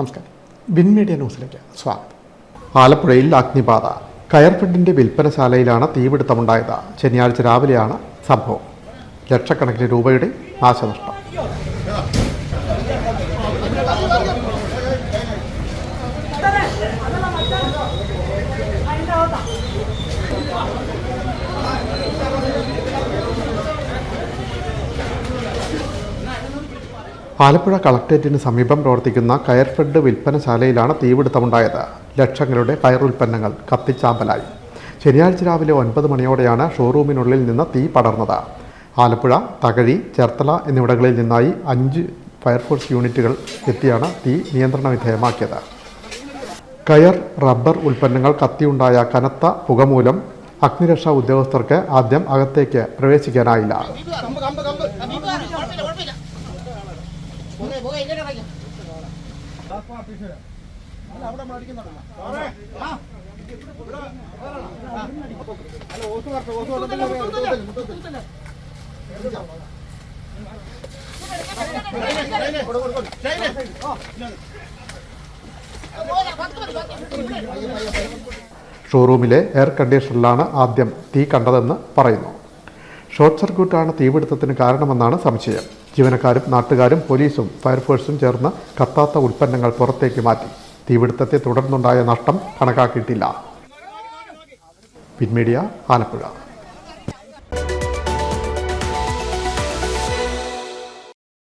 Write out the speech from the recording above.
നമസ്കാരം. Bin media ന്യൂസിലേക്ക് സ്വാഗതം. ആലപ്പുഴയിൽ അഗ്നിബാധ. കയർഫെഡിന്റെ വിൽപ്പനശാലയിലാണ് തീപിടുത്തമുണ്ടായത്. ശനിയാഴ്ച രാവിലെയാണ് സംഭവം. ലക്ഷക്കണക്കിന് രൂപയുടെ നാശനഷ്ടം. ആലപ്പുഴ കളക്ടറേറ്റിന് സമീപം പ്രവർത്തിക്കുന്ന കയർ കയർഫെഡ് വിൽപ്പനശാലയിലാണ് തീപിടുത്തമുണ്ടായത്. ലക്ഷങ്ങളുടെ കയർ ഉൽപ്പന്നങ്ങൾ കത്തിച്ചാമ്പലായി. ശനിയാഴ്ച രാവിലെ ഒൻപത് മണിയോടെയാണ് ഷോറൂമിനുള്ളിൽ നിന്ന് തീ പടർന്നത്. ആലപ്പുഴ തകഴി ചേർത്തല എന്നിവിടങ്ങളിൽ നിന്നായി അഞ്ച് ഫയർഫോഴ്സ് യൂണിറ്റുകൾ എത്തിയാണ് തീ നിയന്ത്രണ വിധേയമാക്കിയത്. കയർ റബ്ബർ ഉൽപ്പന്നങ്ങൾ കത്തിയുണ്ടായ കനത്ത പുക മൂലം അഗ്നിരക്ഷാ ഉദ്യോഗസ്ഥർക്ക് ആദ്യം അകത്തേക്ക് പ്രവേശിക്കാനായില്ല. കളിക്കാം ഷോറൂമിലെ എയർ കണ്ടീഷണറിലാണ് ആദ്യം തീ കണ്ടതെന്ന് പറയുന്നു. ഷോർട്ട് സർക്യൂട്ടാണ് തീപിടുത്തത്തിന് കാരണമെന്നാണ് സംശയം. ജീവനക്കാരും നാട്ടുകാരും പോലീസും ഫയർഫോഴ്സും ചേർന്ന് കത്താത്ത ഉൽപ്പന്നങ്ങൾ പുറത്തേക്ക് മാറ്റി. തീപിടുത്തത്തെ തുടർന്നുണ്ടായ നഷ്ടം കണക്കാക്കിയിട്ടില്ല. പിൻമീഡിയ ആലപ്പുഴ.